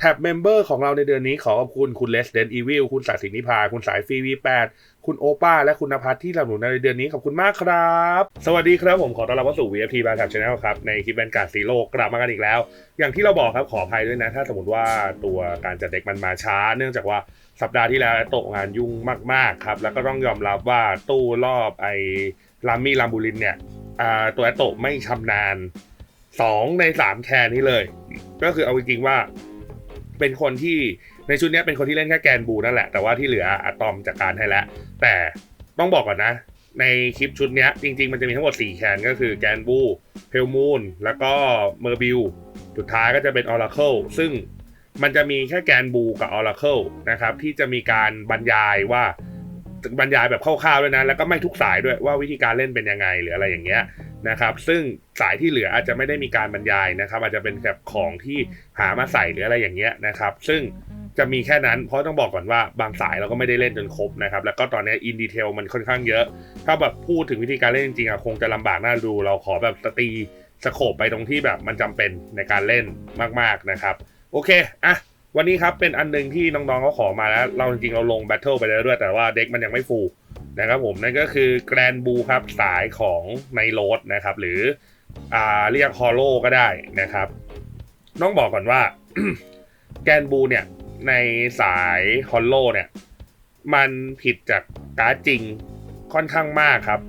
แท็บเมมเบอร์ของเราในเดือนนี้ขอขอบคุณคุณ Resident Evil คุณสายสินิพา คุณสายฟรี V8 คุณโอป้า และคุณนภัทที่สนับสนุนในเดือนนี้ขอบคุณมากครับ สวัสดีครับผมขอต้อนรับเข้าสู่ VFT บาร์ทับชาแนลครับ ในคลิปแบนการ์ดซีโร่กลับมากันอีกแล้ว อย่างที่เราบอกครับขออภัยด้วยนะ ถ้าสมมติว่าตัวการจัดเด็กมันมาช้า เนื่องจากว่าสัปดาห์ที่แล้วตกงานยุ่งมากๆครับแล้วก็ต้องยอมรับว่าตู้รอบไอ้ลามี่ลามบูลินเนี่ยตัวแอตโตไม่ชำนาญสองในสามแคนนี้เลย ก็คือเอาจริงๆว่า เป็นคนที่ในชุดนี้เป็นคนที่เล่นแค่แกนบูนั่นแหละ แต่ว่าที่เหลืออะตอมจัดการให้แล้ว แต่ต้องบอกก่อนนะ ในคลิปชุดนี้จริง ๆ มันจะมีทั้งหมด 4 แคนก็คือแกนบูเพลมูนแล้วก็เมอร์บิลสุดท้ายก็จะเป็นออร์เคิลซึ่งมันจะมีแค่แกนบูกับออร์เคิลนะครับที่จะมีการบรรยายว่าบรรยายแบบคร่าวๆด้วยนะ แล้วก็ไม่ทุกสายด้วยว่าวิธีการเล่นเป็นยังไงหรืออะไรอย่างเงี้ย นะครับ ซึ่งสายที่เหลืออาจจะไม่ได้มีการบรรยายนะครับ อาจจะเป็นแบบของที่หามาใส่หรืออะไรอย่างเงี้ยนะครับ ซึ่งจะมีแค่นั้น เพราะต้องบอกก่อนว่าบางสายเราก็ไม่ได้เล่นจนครบนะครับ แล้วก็ตอนนี้อินดีเทลมันค่อนข้างเยอะ ถ้าแบบพูดถึงวิธีการเล่นจริงๆอะคงจะลำบากน่าดู เราขอแบบสตีสโคปไปตรงที่แบบมันจำเป็นในการเล่นมากๆนะครับ โอเคอะวันนี้ครับเป็นอันหนึงที่น้องๆเขาขอมาแล้ว เราจริงๆเราลงแบทเทิลไปแล้วด้วยแต่ว่าเด็กมันยังไม่ฟูล นะครับผมนั่นก็คือแกรนบูครับสายของในโรดนะครับ หรืออ่าเรียกฮอลโลก็ได้นะครับ ต้องบอกก่อนว่าแกรนบูเนี่ยในสายฮอลโลเนี่ยมันผิดจากการ์ดจริงค่อนข้างมากครับ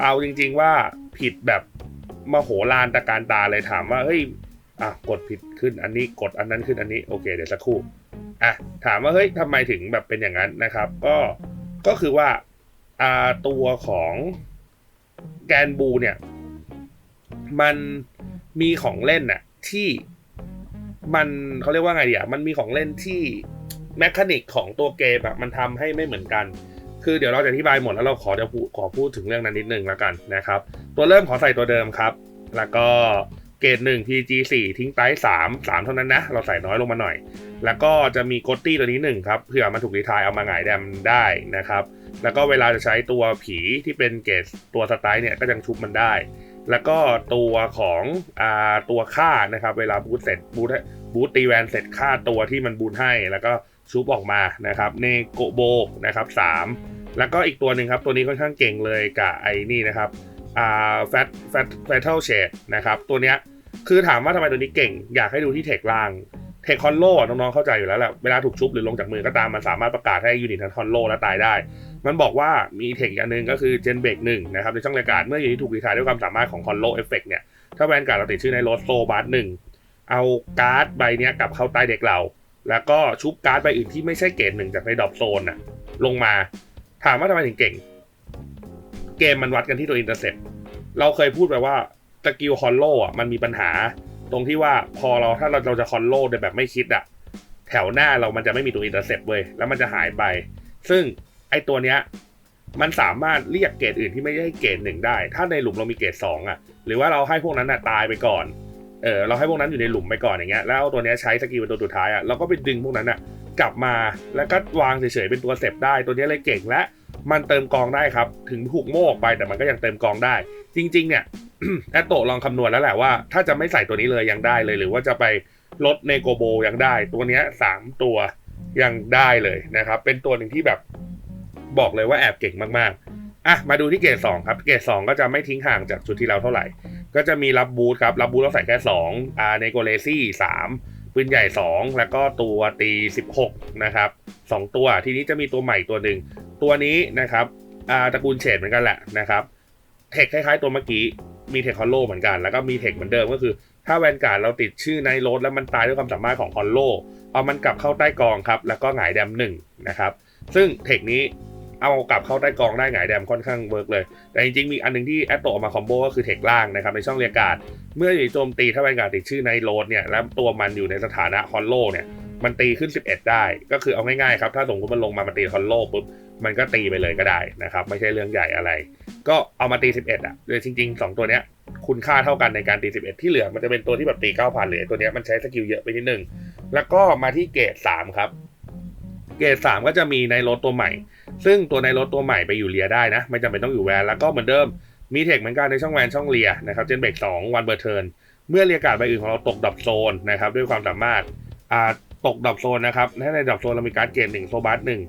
เอาจริง ๆว่าผิดแบบมโหฬารตะการตาเลยถามว่าเฮ้ยอะกดผิดขึ้นอันนี้กดอันนั้นขึ้นอันนี้โอเคเดี๋ยวสักครู่อะถามว่าเฮ้ยทำไมถึงแบบเป็นอย่างนั้นนะครับ ก็ก็คือว่าอ่า ตัวของแกนบูเนี่ย มันมีของเล่นน่ะที่มันเขาเรียกว่าไงดีอะมันมีของเล่นที่แมคานิกของตัวเกมแบบมันทำให้ไม่เหมือนกัน คือเดี๋ยวเราจะอธิบายหมดแล้วเราขอจะพูดขอพูดถึงเรื่องนั้นนิดนึงแล้วกันนะครับ ตัวเริ่มขอใส่ตัวเดิมครับ แล้วก็เกรดหนึ่ง PG สี่ทิ้งไตสามสามเท่านั้นนะ เราใส่น้อยลงมาหน่อย แล้วก็จะมีกตตี้ตัวนี้หนึ่งครับเผื่อมันถูกรีทายเอามาหงายแดมได้นะครับ แล้วก็เวลาจะใช้ตัวผีที่เป็นเกรดตัวสไตล์เนี่ยก็ยังชุบมันได้ แล้วก็ตัวของอ่าตัวค่านะครับ เวลาบูทเสร็จบูทบูทตีแวนเสร็จค่าตัวที่มันบูทให้ แล้วก็ชุบออกมานะครับเนโกโบนะครับสามแล้วก็อีกตัวหนึ่งครับ ตัวนี้ค่อนข้างเก่งเลยกับไอ้นี่นะครับอ่าแฟตแฟตแฟตเทลเชดนะครับ ตัวเนี้ยคือถามว่าทำไมตัวนี้เก่ง อยากให้ดูที่เทคล่าง เทคอนโลน้องๆเข้าใจอยู่แล้วแหละเวลาถูกชุบหรือลงจากมือก็ตามมันสามารถประกาศให้ยูนิตทันคอนโลและตายได้ มันบอกว่ามีเทคอีกอันหนึงก็คือเจนเบรกหนึ่งนะครับในช่องรายการเมื่อยูนิตถูกรีทายด้วยความสามารถของคอนโลเอฟเฟกเนี่ยถ้าแวนการ์ดเราติดชื่อในโรสโซบาร์หนึ่งเอาการ์ดใบเนี้ยกลับเข้าใต้เด็กเรา แล้วก็ชุบการ์ดใบอื่นที่ไม่ใช่เกรดหนึ่งจากในดรอปโซนน่ะลงมาถามว่าทำไมถึงเก่ง เกมมันวัดกันที่ตัวอินเตอร์เซ็ปเราเคยพูดไปว่าสกิลคอนโลอะมันมีปัญหา ตรงที่ว่าพอเราถ้าเราเราจะคอนโลดแบบไม่คิดอะแถวหน้าเรามันจะไม่มีตัวอินเตอร์เซปเว้ยแล้วมันจะหายไป ซึ่งไอตัวเนี้ยมันสามารถเรียกเกรดอื่นที่ไม่ใช่เกรดหนึ่งได้ ถ้าในหลุมเรามีเกรดสองอะหรือว่าเราให้พวกนั้นอะตายไปก่อนเออเราให้พวกนั้นอยู่ในหลุมไปก่อนอย่างเงี้ยแล้วเอาตัวเนี้ยใช้สกิลเป็นตัวสุดท้ายอะเราก็ไปดึงพวกนั้นอะกลับมาแล้วก็วางเฉยๆเป็นตัวเสพได้ตัวเนี้ยเลยเก่งและมันเติมกองได้ครับ ถึงถูกโม่ออกไปแต่มันก็ยังเติมกองได้ จริง ๆ เนี่ย แอตโตลองคำนวณแล้วแหละว่า ถ้าจะไม่ใส่ตัวนี้เลยยังได้เลย หรือว่าจะไปลดเนโกโบยังได้ ตัวเนี้ยสามตัวยังได้เลยนะครับ เป็นตัวหนึ่งที่แบบบอกเลยว่าแอบเก่งมากๆ อะ มาดูที่เกรดสองครับ เกรดสองก็จะไม่ทิ้งห่างจากชุดที่เราเท่าไหร่ ก็จะมีรับบูทครับ รับบูทเราใส่แค่สองอ่าเนโกเลซี่สามปืนใหญ่สองแล้วก็ตัวตีสิบหกนะครับสองตัว ทีนี้จะมีตัวใหม่ตัวหนึ่ง ตัวนี้นะครับอ่าตระกูลเฉดเหมือนกันแหละนะครับ เทคคล้ายๆตัวเมื่อกี้ มีเทคฮอลโลเหมือนกัน แล้วก็มีเทคเหมือนเดิมก็คือ ถ้าแวนการ์ดเราติดชื่อในรถแล้วมันตายด้วยความสามารถของฮอลโลเอามันกลับเข้าใต้กองครับ แล้วก็หงายแดมหนึ่งนะครับ ซึ่งเทคนี้เอากลับเข้าใต้กองได้หงายแดมค่อนข้างเวิร์กเลย แต่จริงๆ มีอันหนึงที่แอตโตมาคอมโบก็คือเทคล่างนะครับในช่องเรียการ์ดเมื่ออยู่โจมตีถ้าแวนการ์ดติดชื่อในโรดเนี่ยแล้วตัวมันอยู่ในสถานะฮอลโลเนี่ย มันตีขึ้น 11 ได้ ก็คือเอาง่ายๆครับ ถ้าสมมติมันลงมามันตีฮอลโลปุ๊บมันก็ตีไปเลยก็ได้นะครับ ไม่ใช่เรื่องใหญ่อะไร ก็เอามาตี 11 อะโดยจริง ๆ 2 ตัวเนี้ยคุณค่าเท่ากันในการตี 11 ที่เหลือมันจะเป็นตัวที่แบบตี 9,000เลยตัวเนี้ยมันใช้สกิลเยอะไปนิดนึง แล้วก็มาที่เกรด3ครับ เกรด3ก็จะมีในรถตัวใหม่ ซึ่งตัวในรถตัวใหม่ไปอยู่เลียได้นะไม่จำเป็นต้องอยู่แวนแล้วก็เหมือนเดิมมีเทคเหมือนกันในช่องแวนช่องเลียนะครับเจนเบรก2วันเบอร์เทิร์นเมื่อเรียกาดใบอื่นของเราตกดับโซนนะครับด้วยความสามารถ ตกดรอปโซนนะครับถ้าในดรอปโซนเรามีการ์ดเกรดหนึ่งโซบัสหนึ่ง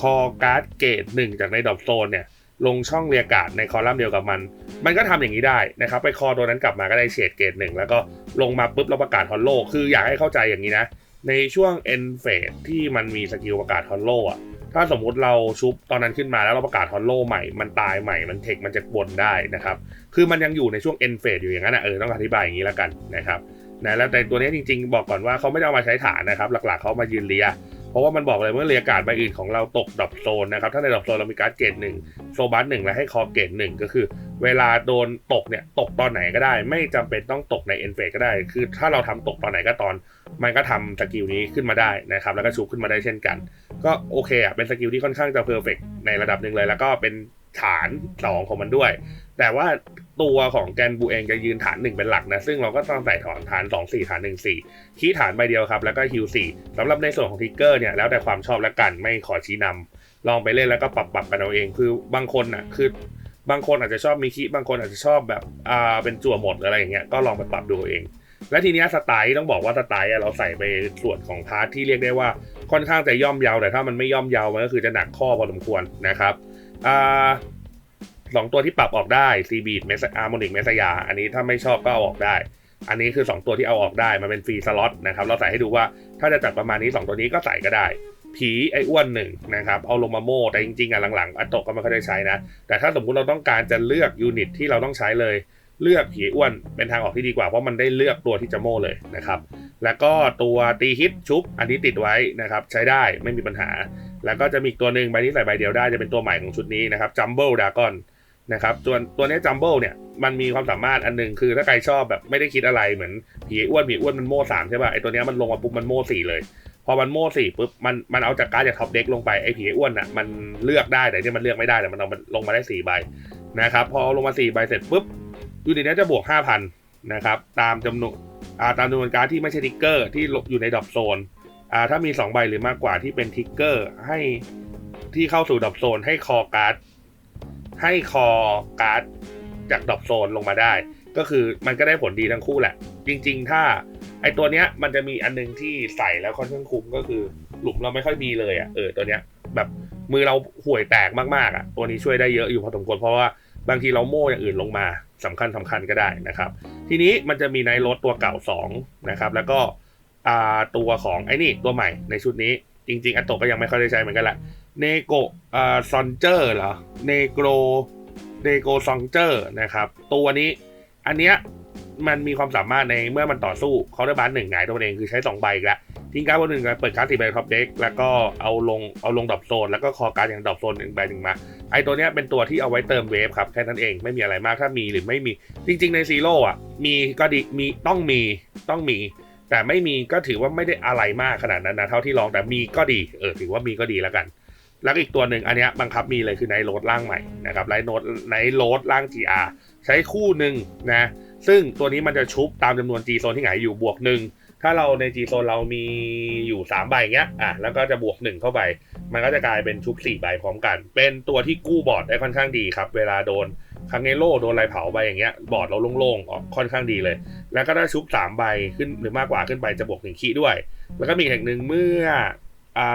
คอการ์ดเกรดหนึ่งจากในดรอปโซนเนี่ยลงช่องเรียการ์ดในคอลัมน์เดียวกับมัน มันก็ทำอย่างนี้ได้นะครับ ไปคอตัวนั้นกลับมาก็ได้เฉดเกรดหนึ่งแล้วก็ลงมาปุ๊บเราประกาศฮอลโล คืออยากให้เข้าใจอย่างนี้นะ ในช่วง end phase ที่มันมีสกิลประกาศฮอลโลอะ ถ้าสมมุติเราชุบตอนนั้นขึ้นมาแล้วเราประกาศฮอลโลใหม่ มันตายใหม่ มันเทค มันจะวนได้นะครับ คือมันยังอยู่ในช่วง end phase อยู่อย่างนั้นนะเออต้องอธิบายอย่างนี้แล้วกันนะครับ นะแล้วแต่ตัวนี้จริงๆ บอกก่อนว่าเขาไม่ได้เอามาใช้ฐานนะครับ หลักๆเขามายืนเลีย เพราะว่ามันบอกเลยเมื่อเรียการ์ดใบอื่นของเราตกดรอปโซนนะครับ ถ้าในดรอปโซนเรามีการ์ดเกรดหนึ่งโซบัสหนึ่งและให้คอเกรดหนึ่งก็คือ เวลาโดนตกเนี่ยตกตอนไหนก็ได้ ไม่จำเป็นต้องตกในเอ็นเฟก็ได้ คือถ้าเราทำตกตอนไหนก็ตอน มันก็ทำสกิลนี้ขึ้นมาได้นะครับแล้วก็ชูขึ้นมาได้เช่นกัน ก็โอเคอะเป็นสกิลที่ค่อนข้างจะเพอร์เฟกในระดับหนึ่งเลย แล้วก็เป็นฐาน2ของมันด้วย แต่ว่า ตัวของแกนบูเองจะยืนฐาน1เป็นหลักนะ ซึ่งเราก็ต้องใส่ถอนฐาน2 4ฐาน1 4คีย์ฐานใบเดียวครับ แล้วก็ฮิว4สำหรับในส่วนของทิกเกอร์เนี่ยแล้วแต่ความชอบและกันไม่ขอชี้นำลองไปเล่นแล้วก็ปรับปรับกันเอาเอง คือบางคนอะคือบางคนอาจจะชอบมีคิบางคนอาจจะชอบแบบอ่าเป็นจั่วหมดอะไรอย่างเงี้ยก็ลองไปปรับดูเอง และทีเนี้ยสไตล์ต้องบอกว่าสไตล์เราใส่ไปส่วนของพาร์ทที่เรียกได้ว่าค่อนข้างจะย่อมเยาวแต่ถ้ามันไม่ย่อมเยาวมันก็คือจะหนักข้อพอสมควรนะครับอ่า สองตัวที่ปรับออกได้ซีบีดเมสอาร์โมนิกเมสยา อันนี้ถ้าไม่ชอบก็เอาออกได้ อันนี้คือ 2 ตัวที่เอาออกได้ มันเป็นฟรีสล็อตนะครับ เราใส่ให้ดูว่าถ้าจะจัดประมาณนี้ 2 ตัวนี้ก็ใส่ก็ได้ ผีไอ้อ้วนหนึ่งนะครับ เอาลงมาโม่ แต่จริงๆอะหลังๆอัตโตกก็ไม่ค่อยได้ใช้นะ แต่ถ้าสมมุติเราต้องการจะเลือกยูนิตที่เราต้องใช้เลย เลือกผีอ้วนเป็นทางออกที่ดีกว่า เพราะมันได้เลือกตัวที่จะโม่เลยนะครับ แล้วก็ตัวตีฮิตชุบ อันนี้ติดไว้นะครับใช้ได้ไม่มีปัญหาแล้วก็จะมีอีกตัวหนึ่งใบนี้ใส่ใบเดียวได้จะเป็นตัวใหม่ของชุดนี้นะครับจัมเบิลดากอน นะครับตัวตัวนี้จัมเบิลเนี่ยมันมีความสามารถอันหนึงคือถ้าใครชอบแบบไม่ได้คิดอะไรเหมือนผีอ้วนผีอ้วนมันโม่สามใช่ป่ะไอตัวนี้มันลงมาปุ๊บมันโม่สี่เลย พอมันโม่สี่ปุ๊บมันมันเอาจากการ์ดจากท็อปเด็กลงไปไอผีอ้วนอะมันเลือกได้แต่เนี่ยมันเลือกไม่ได้แต่มันเอาลงมาได้สี่ใบนะครับพอลงมาสี่ใบเสร็จปุ๊บยูนิตนี้จะบวกห้าพันนะครับตามจำนวนอ่าตามจำนวนการ์ดที่ไม่ใช่ทิกเกอร์ที่อยู่ในดอปโซนอ่าถ้ามี2ใบหรือมากกว่าที่เป็นทิกเกอร์ให้ที่เข้าสู่ดอปโซนให้คอการ์ด ให้คอการ์ดจากดรอปโซนลงมาได้ ก็คือมันก็ได้ผลดีทั้งคู่แหละ จริง ๆ ถ้าไอตัวเนี้ยมันจะมีอันนึงที่ใส่แล้วค่อนข้างคุ้มก็คือหลุมเราไม่ค่อยมีเลยอะเออตัวเนี้ยแบบมือเราห่วยแตกมากๆอะตัวนี้ช่วยได้เยอะอยู่พอสมควรเพราะว่าบางทีเราโม่อย่างอื่นลงมาสำคัญสำคัญก็ได้นะครับ ทีนี้มันจะมีในรถตัวเก่า2นะครับแล้วก็อ่าตัวของไอ้นี่ตัวใหม่ในชุดนี้จริงๆอัตโตก็ยังไม่ค่อยได้ใช้เหมือนกันแหละ เนโกอ่าซอนเจอร์เหรอเนโกรเนโกซองเจอร์นะครับ ตัวนี้อันเนี้ยมันมีความสามารถในเมื่อมันต่อสู้เขาได้บ้านหนึ่งหงายตัวเองคือใช้2ใบแล้วทิ้งการ์ดบนหนึ่งเปิดการ์ดสี่ใบท็อปเด็กแล้วก็เอาลงเอาลงดรอปโซน แล้วก็คอการ์ดอย่างดรอปโซนหนึ่งใบหนึ่งมาไอตัวเนี้ยเป็นตัวที่เอาไว้เติมเวฟครับแค่นั้นเองไม่มีอะไรมากถ้ามีหรือไม่มีจริง ๆ ในซีโร่อะมีก็ดีมีต้องมีต้องมี แต่ไม่มีก็ถือว่าไม่ได้อะไรมากขนาดนั้นนะเท่าที่ลองแต่มีก็ดีเออถือว่ามีก็ดีแล้วกัน แล้วอีกตัวหนึ่งอันนี้บังคับมีเลยคือไนโรดร่างใหม่นะครับไนโรดไนโรดร่าง GR ใช้คู่หนึ่งนะซึ่งตัวนี้มันจะชุบตามจำนวน G โซนที่หงายอยู่บวกหนึ่งถ้าเราใน G โซนเรามีอยู่ 3 ใบเงี้ยอะแล้วก็จะบวก 1 เข้าไป มันก็จะกลายเป็นชุบ 4 ใบพร้อมกัน เป็นตัวที่กู้บอร์ดได้ค่อนข้างดีครับ เวลาโดนคังเนโลโดนอะไรเผาไปอย่างเงี้ยบอร์ดเราโล่งๆออกค่อนข้างดีเลย แล้วก็ได้ชุบ 3 ใบขึ้นหรือมากกว่าขึ้นไปจะบวก1ขีด้วย แล้วก็มีอีกอย่างหนึ่งเมื่อ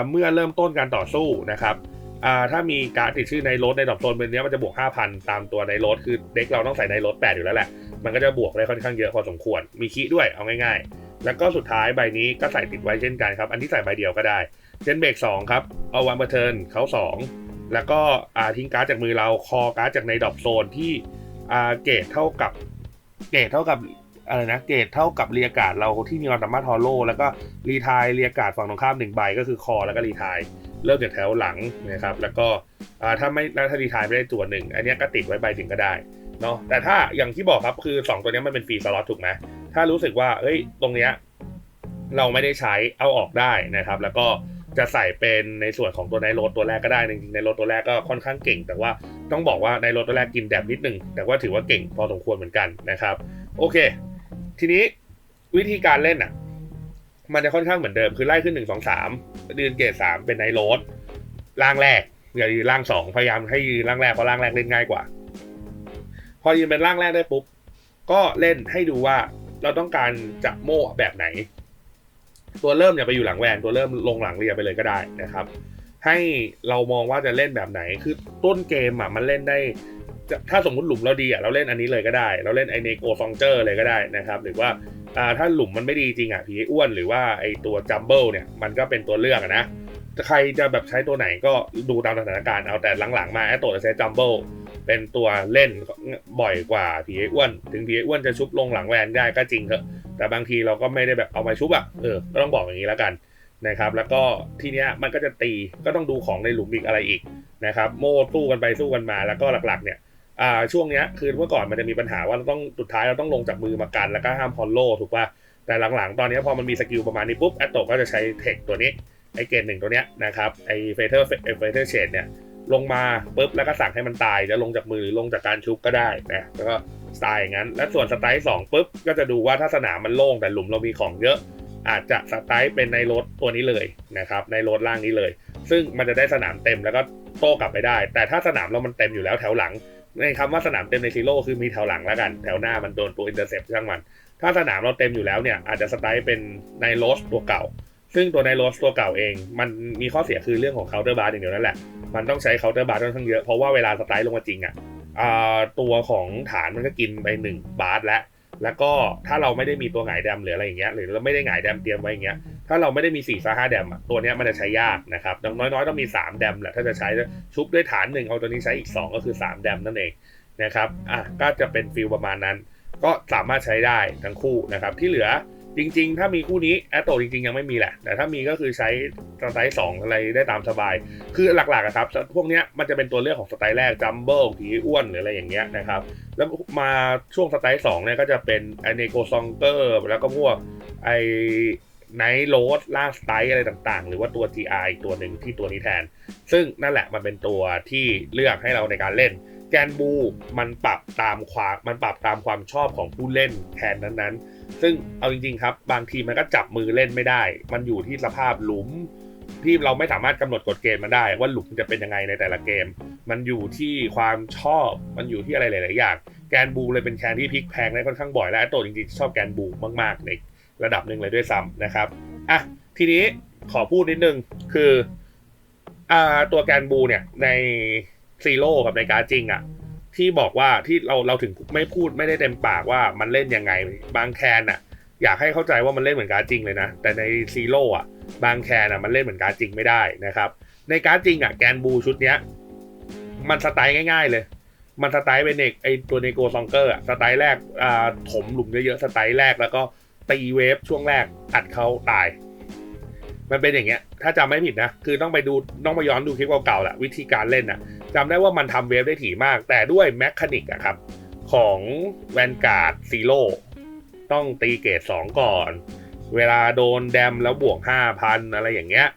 เมื่อเริ่มต้นการต่อสู้นะครับถ้ามีการดติดชื่อในรถในดอกโซนเป็นนี้มันจะบวก 5,000 ตามตัวในรถคือเด็กเราต้องใส่ในรถ 8 อยู่แล้วแหละ มันก็จะบวกได้ค่อนข้างเยอะพอสมควร มีคีด้วยเอาง่ายๆ แล้วก็สุดท้ายใบนี้ก็ใส่ติดไว้เช่นกันครับ อันที่ใส่ใบเดียวก็ได้เจนเบรก2ครับ เอาวันเบอร์เทิร์นเขา 2 แล้วก็ทิ้งการ์ดจากมือเราคอการ์ดจากในดอปโซนที่เกรดเท่ากับเกรดเท่ากับ อะไรนะเกรดเท่ากับเรียกการ์ดเราที่มีความสามารถทอโลแล้วก็รีทายเรียการ์ดฝั่งตรงข้ามหนึ่งใบก็คือคอแล้วก็รีทายเริ่มจากแถวหลังนะครับแล้วก็ถ้าไม่ถ้ารีทายไม่ได้ตัวหนึ่งอันนี้ก็ติดไว้ใบหนึ่งก็ได้เนาะแต่ถ้าอย่างที่บอกครับคือ 2 ตัวนี้มันเป็นฟรีสล็อตถูกไหมถ้ารู้สึกว่าเอ้ยตรงเนี้ยเราไม่ได้ใช้เอาออกได้นะครับ แล้วก็จะใส่เป็นในส่วนของตัวในรถตัวแรกก็ได้จริงๆในรถตัวแรกก็ค่อนข้างเก่ง แต่ว่าต้องบอกว่าในรถตัวแรกกินแดบนิดนึงแต่ว่าถือว่าเก่งพอสมควรเหมือนกันนะครับ โอเค ทีนี้วิธีการเล่นอะ มันจะค่อนข้างเหมือนเดิม คือไล่ขึ้นหนึ่งสองสามยืนเกรดสามเป็นในโรถล่างแรกอย่ายืนล่างสองพยายามให้ยืนล่างแรกเพราะล่างแรกเล่นง่ายกว่า พอยืนเป็นร่างแรกได้ปุ๊บก็เล่นให้ดูว่าเราต้องการจะโม่แบบไหน ตัวเริ่มเนี่ยไปอยู่หลังแวนตัวเริ่มลงหลังเรียไปเลยก็ได้นะครับ ให้เรามองว่าจะเล่นแบบไหนคือต้นเกมอะมันเล่นได้ ถ้าสมมติหลุมเราดีอะเราเล่นอันนี้เลยก็ได้ เราเล่นไอเนโกซองเจอร์เลยก็ได้นะครับ หรือว่าอ่าถ้าหลุมมันไม่ดีจริงอะผีอ้วนหรือว่าไอตัวจัมเบิลเนี่ยมันก็เป็นตัวเลือกอะนะใครจะแบบใช้ตัวไหนก็ดูตามสถานการณ์เอาแต่หลังๆมาแอตโตจะใช้จัมเบิลเป็นตัวเล่นบ่อยกว่าผีอ้วน ถึงผีอ้วนจะชุบลงหลังแวนได้ก็จริงเถอะ แต่บางทีเราก็ไม่ได้แบบเอามาชุบอะเออก็ต้องบอกอย่างนี้แล้วกันนะครับ แล้วก็ทีเนี้ยมันก็จะตีก็ต้องดูของในหลุมอีกอะไรอีกนะครับ โม่สู้กันไปสู้กันมาแล้วก็หลักๆเนี่ย อ่าช่วงเนี้ยคือเมื่อก่อนมันจะมีปัญหาว่าเราต้องสุดท้ายเราต้องลงจากมือมากันแล้วก็ห้ามพอลโลถูกป่ะแต่หลังๆ ตอนนี้พอมันมีสกิลประมาณนี้ปุ๊บแอตโตก็จะใช้เทคตัวนี้ไอเกณฑ์หนึ่งตัวเนี้ยนะครับไอเฟเธอร์เฟเธอร์เชดเนี่ยลงมาปุ๊บแล้วก็สั่งให้มันตายจะลงจากมือหรือลงจากการชุบก็ได้นะแล้วก็สไตล์อย่างนั้น และส่วนสไตล์สองปุ๊บก็จะดูว่าถ้าสนามมันโล่งแต่หลุมเรามีของเยอะ อาจจะสไตล์เป็นในรถตัวนี้เลยนะครับในรถล่างนี้เลย ซึ่งมันจะได้สนามเต็มแล้วก็โต้กลับไปได้ แต่ถ้าสนามเรามันเต็มอยู่แล้วแถวหลัง ในคำว่าสนามเต็มในซีโร่คือมีแถวหลังแล้วกัน แถวหน้ามันโดนตัวอินเตอร์เซปช่างมัน ถ้าสนามเราเต็มอยู่แล้วเนี่ย อาจจะสไตล์เป็นในโรสตัวเก่า ซึ่งตัวในโรสตัวเก่าเอง มันมีข้อเสียคือเรื่องของเคาน์เตอร์บาร์อย่างเดียวนั่นแหละ มันต้องใช้เคาน์เตอร์บาร์ค่อนข้างเยอะ เพราะว่าเวลาสไตล์ลงมาจริงอะตัวของฐานมันก็กินไป1บาร์แล้ว แล้วก็ถ้าเราไม่ได้มีตัวหงายแดมหรืออะไรอย่างเงี้ยหรือเราไม่ได้หงายแดมเตรียมไว้อย่างเงี้ยถ้าเราไม่ได้มี4ี่ห้าแดมตัวเนี้ยมันจะใช้ยากนะครับน้อยๆต้องมี 3 แดมแหละถ้าจะใช้ชุบด้วยฐานหนึ่งเอาตัวนี้ใช้อีก 2 ก็คือ 3 แดมนั่นเองนะครับอะก็จะเป็นฟิลประมาณนั้น ก็สามารถใช้ได้ทั้งคู่นะครับที่เหลือ จริง ๆ ถ้ามีคู่นี้แอตโตจริง ๆ ยังไม่มีแหละ แต่ถ้ามีก็คือใช้สไตล์สองอะไรได้ตามสบาย คือหลักๆครับ พวกนี้มันจะเป็นตัวเลือกของสไตล์แรกจัมเบิลผีอ้วนหรืออะไรอย่างเงี้ยนะครับ แล้วมาช่วงสไตล์สองเนี่ยก็จะเป็นไอเนโกซองเกอร์แล้วก็พวกไอไนท์โรสล่าสไตล์อะไรต่างๆ หรือว่าตัว GI ตัวหนึ่งที่ตัวนี้แทน ซึ่งนั่นแหละมันเป็นตัวที่เลือกให้เราในการเล่น แกนบูมันปรับตามความมันปรับตามความชอบของผู้เล่นแทนนั้นๆ ซึ่งเอาจริงๆครับ บางทีมันก็จับมือเล่นไม่ได้ มันอยู่ที่สภาพหลุม ที่เราไม่สามารถกำหนดกฎเกณฑ์มันได้ ว่าหลุมจะเป็นยังไงในแต่ละเกม มันอยู่ที่ความชอบมันอยู่ที่อะไรหลายๆอย่างแกนบูเลยเป็นแคนที่พลิกแพงได้ค่อนข้างบ่อยและตัวจริงๆชอบแกนบูมากๆในระดับหนึ่งเลยด้วยซ้ำนะครับอะทีนี้ขอพูดนิดนึงคืออ่าตัวแกนบูเนี่ยใน ซีโร่กับในการจริงอะที่บอกว่าที่เราเราถึงไม่พูดไม่ได้เต็มปากว่ามันเล่นยังไง บางแคนอะอยากให้เข้าใจว่ามันเล่นเหมือนการจริงเลยนะ แต่ในซีโร่อะ บางแคนอะมันเล่นเหมือนการจริงไม่ได้นะครับ ในการจริงอะแกนบูชุดเนี้ย มันสไตล์ง่าย ๆ เลย มันสไตล์เป็นเอกไอตัวเนโกซองเกอร์อะสไตล์แรกอ่าถมหลุมเยอะๆสไตล์แรกแล้วก็ตีเวฟช่วงแรกอัดเขาตาย มันเป็นอย่างเงี้ย ถ้าจำไม่ผิดนะ คือต้องไปดูต้องไปย้อนดูคลิปเก่าๆแหละวิธีการเล่นนะจำได้ว่ามันทำเวฟได้ถี่มาก แต่ด้วยแมคคานิกอะครับ ของแวนการ์ดซีโร่ต้องตีเกตสองก่อน เวลาโดนแดมแล้วบวกห้าพันอะไรอย่างเงี้ย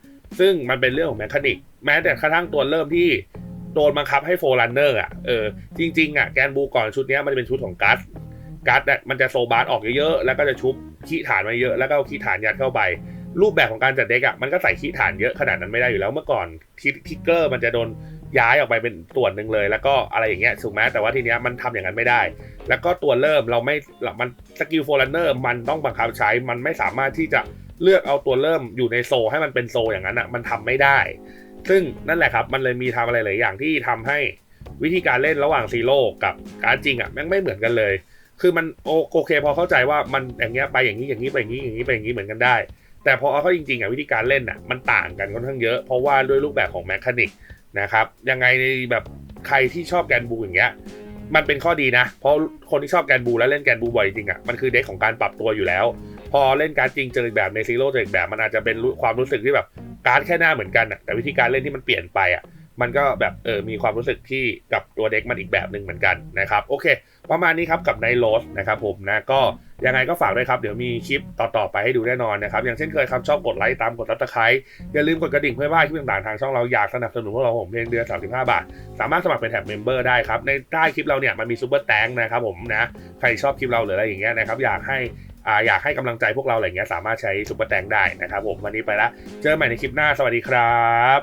ซึ่งมันเป็นเรื่องของแมคคานิก แม้แต่กระทั่งตัวเริ่มที่โดนบังคับให้โฟลันเนอร์อะ เออ จริง ๆ อะ แกนบูก่อนชุดนี้มันจะเป็นชุดของกัสกัสมันจะโซบาร์ออกเยอะๆ แล้วก็จะชุบขี้ฐานมาเยอะ แล้วก็เอาขี้ฐานยัดเข้าไป รูปแบบของการจัดเด็กอะมันก็ใส่ขี้ฐานเยอะขนาดนั้นไม่ได้อยู่แล้วเมื่อก่อนทิกเกอร์มันจะโดนย้ายออกไปเป็นส่วนหนึ่งเลย แล้วก็อะไรอย่างเงี้ยถูกไหมแต่ว่าทีเนี้ยมันทำอย่างนั้นไม่ได้ แล้วก็ตัวเริ่มเราไม่มันสกิลโฟลันเนอร์มันต้องบังคับใช้มันไม่สามารถที่จะเลือกเอาตัวเริ่มอยู่ในโซให้มันเป็นโซอย่างนั้นอะมันทำไม่ได้ ซึ่งนั่นแหละครับมันเลยมีทำอะไรหลายอย่างที่ทำให้วิธีการเล่นระหว่างซีโร่กับการจริงอะแม่งไม่เหมือนกันเลย คือมันโอเคพอเข้าใจว่ามันอย่างเงี้ยไปอย่างนี้อย่างนี้ไปอย่างนี้อย่างนี้ไปอย่างนี้เหมือนกันได้ แต่พอเอาเข้าจริงๆอะวิธีการเล่นอะมันต่างกันค่อนข้างเยอะ เพราะว่าด้วยรูปแบบของแมคานิกนะครับยังไงในแบบใครที่ชอบแกนบูอย่างเงี้ยมันเป็นข้อดีนะ เพราะคนที่ชอบแกนบูแล้วเล่นแกนบูบ่อยจริงอะมันคือเด็กของการปรับตัวอยู่แล้ว พอเล่นการจริงเจออีกแบบในซีโร่เจออีกแบบมันอาจจะเป็นความรู้สึกที่แบบการแค่หน้าเหมือนกันอะแต่วิธีการเล่นที่มันเปลี่ยนไปอะมันก็แบบเออมีความรู้สึกที่กับตัวเด็กมันอีกแบบหนึ่งเหมือนกันนะครับโอเค ประมาณนี้ครับกับไนโรสนะครับผมนะก็ ยังไงก็ฝากด้วยครับ เดี๋ยวมีคลิปต่อๆไปให้ดูแน่นอนนะครับ อย่างเช่นเคยครับชอบกดไลค์ตามกดซับสไครต์อย่าลืมกดกระดิ่งเพื่อว่าคลิปต่างๆทางช่องเราอยากสนับสนุนพวกเราผมเพียงเดือน35 บาท สามารถสมัครเป็นแท็บเมมเบอร์ได้ครับ ในใต้คลิปเราเนี่ยมันมีซูเปอร์แตงนะครับผมนะใครชอบคลิปเราหรืออะไรอย่างเงี้ยนะครับอยากให้อ่าอยากให้กำลังใจพวกเราอะไรเงี้ยสามารถใช้ซูเปอร์แตงได้นะครับผมวันนี้ไปละเจอกันใหม่ในคลิปหน้าสวัสดีครับ